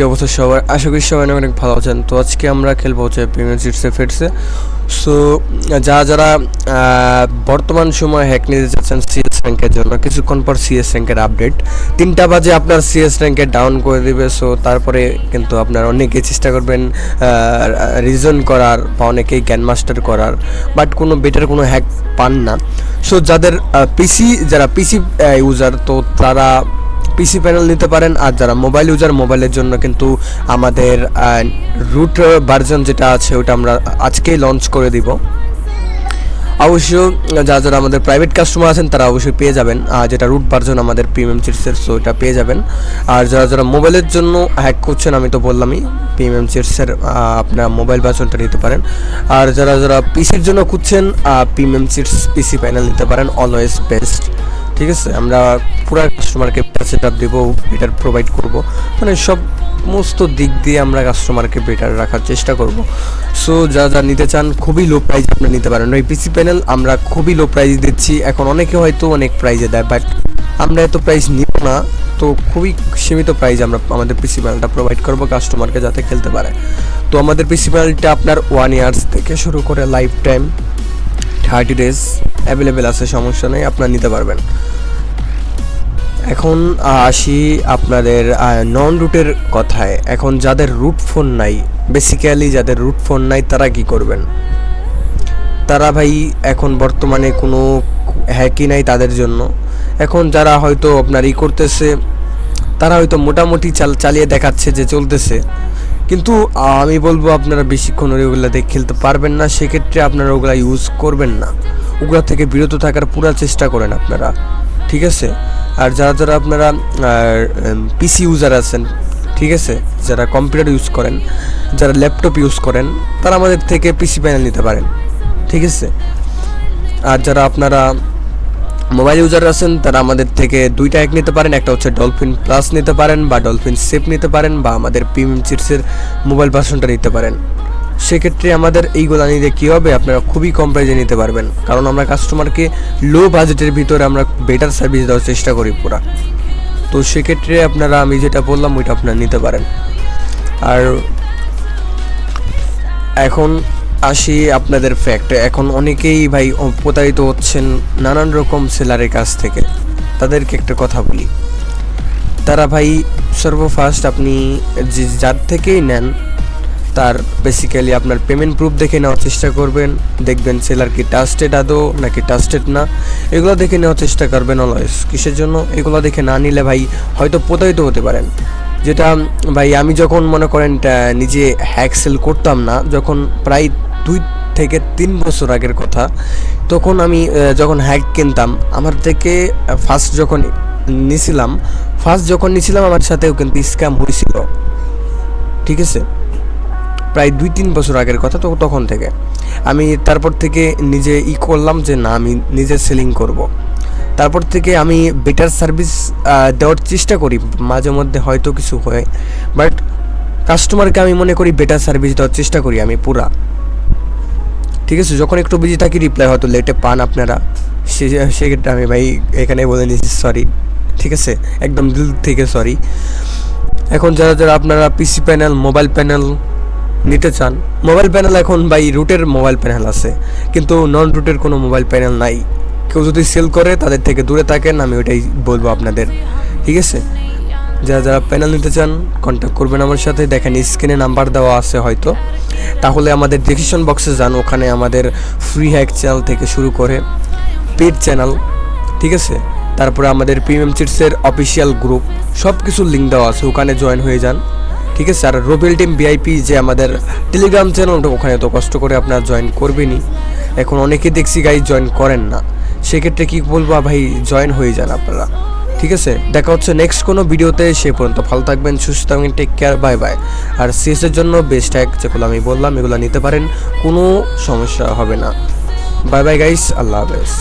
কি অবস্থা সবার? আশা করি সবাই অনেক ভালো আছেন। তো আজকে আমরা খেলব হচ্ছে প্রিমিয়ার সিটসে ফেটসে সো যারা যারা বর্তমান সময় হ্যাক নিতে চাচ্ছেন সিএস র্যাঙ্কের জন্য, কিছুক্ষণ পর সিএস র্যাঙ্কের আপডেট তিনটা বাজে আপনার সিএস র্যাঙ্কে ডাউন করে দিবে সো তারপরে কিন্তু আপনার অনেকেই চেষ্টা করবেন রিজন করার বা অনেকেই জ্ঞান মাস্টার করার। বাট কোনো বেটার কোনো হ্যাক পান না। সো যাদের পিসি যারা পিসি ইউজার তো তারা পিসি প্যানেল নিতে পারেন। আর যারা মোবাইল ইউজার মোবাইলের জন্য কিন্তু আমাদের রুট ভার্জন যেটা আছে, ওটা আমরা আজকেই লঞ্চ করে দিব। অবশ্য যারা যারা আমাদের প্রাইভেট কাস্টমার আছেন, তারা অবশ্যই পেয়ে যাবেন। আর যেটা রুট ভার্জন আমাদের প্রিমিয়াম চিটসের সো এটা পেয়ে যাবেন। আর যারা যারা মোবাইলের জন্য হ্যাক করছেন, আমি তো বললামই প্রিমিয়াম চিটসের আপনার মোবাইল ভার্জনটা নিতে পারেন। আর যারা যারা পিসির জন্য খুঁজছেন প্রিমিয়াম চিটস পিসি প্যানেল নিতে পারেন অলওয়েজ বেস্ট ঠিক আছে? আমরা পুরো কাস্টমারকে সেট আপ দেবো বেটার প্রোভাইড করব। মানে সব সমস্ত দিক দিয়ে আমরা কাস্টমারকে বেটার রাখার চেষ্টা করব। সো যা যা নিতে চান, খুবই লো প্রাইস আপনারা নিতে পারেন। ওই পিসি প্যানেল আমরা খুবই লো প্রাইস দিচ্ছি। এখন অনেকে হয়তো অনেক প্রাইজে দেয় বাট আমরা এত প্রাইস নিব না। তো খুবই সীমিত প্রাইস আমরা আমাদের পিসি প্যানেলটা প্রোভাইড করব কাস্টমারকে যাতে খেলতে পারে। তো আমাদের পিসি প্যানেলটা আপনার ওয়ান ইয়ার্স থেকে শুরু করে life time thirty days available আছে, সমস্যা নেই, আপনারা নিতে পারবেন। এখন আসি আপনাদের নন রুটের কথায়। এখন যাদের রুট ফোন নাই বেসিক্যালি যাদের রুট ফোন নাই, তারা কি করবেন? তারা ভাই এখন বর্তমানে কোনো হ্যাকি নাই তাদের জন্য। এখন যারা হয়তো আপনার ই করতেছে, তারা হয়তো মোটামুটি চাল, চালিয়ে দেখাচ্ছে যে চলতেছে। কিন্তু আমি বলব আপনারা বেশিক্ষণ ওগুলো দেখে খেলতে পারবেন না, সেক্ষেত্রে আপনারা ওগুলা ইউজ করবেন না। ওগুলা থেকে বিরত থাকার পুরো চেষ্টা করেন আপনারা, ঠিক আছে? আর যারা যারা আপনারা পিসি ইউজার আছেন, ঠিক আছে? যারা কম্পিউটার ইউজ করেন, যারা ল্যাপটপ ইউজ করেন, তারা আমাদের থেকে পিসি প্যানেল নিতে পারেন, ঠিক আছে? আর যারা আপনারা মোবাইল ইউজার আছেন, তারা আমাদের থেকে দুইটা এক নিতে পারেন, একটা হচ্ছে ডলফিন প্লাস নিতে পারেন বা ডলফিন সেফ নিতে পারেন বা আমাদের প্রিমিয়াম চিটসের মোবাইল ভার্সনটা নিতে পারেন। সেক্ষেত্রে আমাদের এইগুলো নিলে কী হবে? আপনারা খুবই কম প্রাইজে নিতে পারবেন। কারণ আমরা কাস্টমারকে লো বাজেটের ভিতরে আমরা বেটার সার্ভিস দেওয়ার চেষ্টা করি পুরা। তো সেক্ষেত্রে আপনারা আমি যেটা বললাম, ওইটা আপনারা নিতে পারেন। আর এখন আসি আপনাদের ফ্যাক্ট এখন অনেকেই ভাই প্রতারিত হচ্ছেন নানান রকম সেলারের কাছ থেকে। তাদেরকে একটা কথা বলি। তারা ভাই সর্বফার্স্ট আপনি যে যার থেকেই নেন, তার বেসিক্যালি আপনার পেমেন্ট প্রুফ দেখে নেওয়ার চেষ্টা করবেন। দেখবেন সেলার কি ট্রাস্টেড আদৌ নাকি ট্রাস্টেড না। এগুলো দেখে নেওয়ার চেষ্টা করবেন অলওয়েজ কিসের জন্য? এগুলো দেখে না নিলে ভাই, হয়তো প্রতারিত হতে পারেন। যেটা, ভাই, আমি যখন মনে করেন নিজে হ্যাক সেল করতাম না, যখন প্রায় দুই থেকে তিন বছর আগের কথা, তখন আমি যখন হ্যাক কিনতাম, আমার থেকে ফার্স্ট যখন নিছিলাম ফার্স্ট যখন নিছিলাম, আমার সাথেও কিন্তু স্ক্যাম হয়েছিল। ঠিক আছে? প্রায় দুই তিন বছর আগের কথা তো তখন থেকে। আমি তারপর থেকে নিজে ই করলাম যে, না, আমি নিজে সেলিং করব। তারপর থেকে আমি বেটার সার্ভিস দেওয়ার চেষ্টা করি, মাঝে মধ্যে হয়তো কিছু হয় বাট কাস্টমারকে আমি মনে করি বেটার সার্ভিস দেওয়ার চেষ্টা করি আমি পুরা। ঠিক আছে, যখন একটু বিজি থাকি রিপ্লাই হয়তো লেটে পান আপনারা। সে, সেক্ষেত্রে আমি ভাই এখানে বলে নিচ্ছি সরি ঠিক আছে? একদম দিল থেকে সরি এখন যারা যারা আপনারা পিসি প্যানেল মোবাইল প্যানেল নিতে চান মোবাইল প্যানেল এখন ভাই রুটের মোবাইল প্যানেল আছে, কিন্তু নন রুটের কোনো মোবাইল প্যানেল নাই। কেউ যদি সেল করে, তাদের থেকে দূরে থাকেন, আমি ওইটাই বলব আপনাদের, ঠিক আছে? যারা যারা প্যানেল নিতে চান কন্ট্যাক্ট করবেন আমার সাথে। দেখেন স্ক্রিনে নাম্বার দেওয়া আছে হয়তো। তাহলে আমাদের ডিসক্রিপশন বক্সে যান, ওখানে আমাদের ফ্রি হ্যাক চ্যানেল থেকে শুরু করে পেড চ্যানেল ঠিক আছে? তারপরে আমাদের প্রিমিয়াম চিটসের অফিসিয়াল গ্রুপ সব কিছুর লিঙ্ক দেওয়া আছে, ওখানে জয়েন হয়ে যান, ঠিক আছে? আর রোবেল টিম ভিআইপি যে আমাদের টেলিগ্রাম চ্যানেল ওখানে তো কষ্ট করে আপনারা জয়েন করবেনই। এখন অনেকে দেখছি গাই জয়েন করেন না। সেক্ষেত্রে কী বলব, ভাই জয়েন হয়ে যান আপনারা। ঠিক আছে? দেখা হচ্ছে নেক্সট কোনো ভিডিওতে সে পর্যন্ত ভালো থাকবেন, সুস্থ থাকবেন টেক কেয়ার বাই বাই আর সিএসের জন্য বেস্ট হ্যাক যেগুলো আমি বললাম, এগুলো নিতে পারেন, কোনো সমস্যা হবে না। বাই বাই গাইস আল্লাহ হাফেজ।